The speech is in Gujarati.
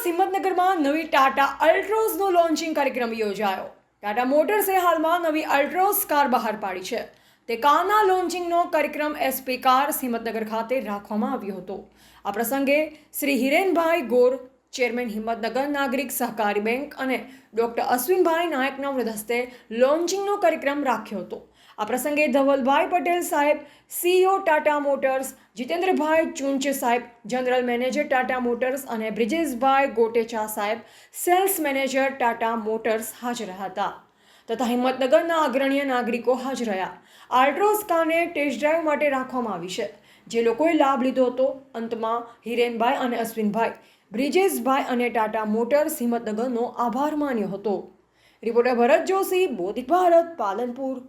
ખાસ હિંમતનગરમાં નવી ટાટા અલ્ટ્રોઝનો લોન્ચિંગ કાર્યક્રમ યોજાયો. ટાટા મોટર્સે હાલમાં નવી અલ્ટ્રોઝ કાર બહાર પાડી છે. તે કારના લોન્ચિંગનો કાર્યક્રમ એસપી કાર હિંમતનગર ખાતે રાખવામાં આવ્યો હતો. આ પ્રસંગે શ્રી હિરેનભાઈ ગોર, ચેરમેન હિંમતનગર નાગરિક સહકારી બેંક અને ડોક્ટર અશ્વિનભાઈ નાયકના વૃદ્ધ હસ્તે લોન્ચિંગનો કાર્યક્રમ રાખ્યો હતો. આ પ્રસંગે ધવલભાઈ પટેલ સાહેબ, સીઈઓ ટાટા મોટર્સ, જીતેન્દ્રભાઈ ચુંચ સાહેબ, જનરલ મેનેજર ટાટા મોટર્સ અને બ્રિજેશભાઈ ગોટેચા સાહેબ, સેલ્સ મેનેજર ટાટા મોટર્સ હાજર હતા. તથા હિંમતનગરના અગ્રણીય નાગરિકો હાજર રહ્યા. આલ્ટ્રોસ કારને ટેસ્ટ ડ્રાઈવ માટે રાખવામાં આવી છે. જે લોકોએ લાભ લીધો હતો અંતમાં હિરેનભાઈ અને અશ્વિનભાઈ. બ્રિજેશભાઈ અને ટાટા મોટર્સ હિંમતનગરનો આભાર માન્યો હતો. રિપોર્ટર ભરત જોશી બોધિક ભારત, પાલનપુર.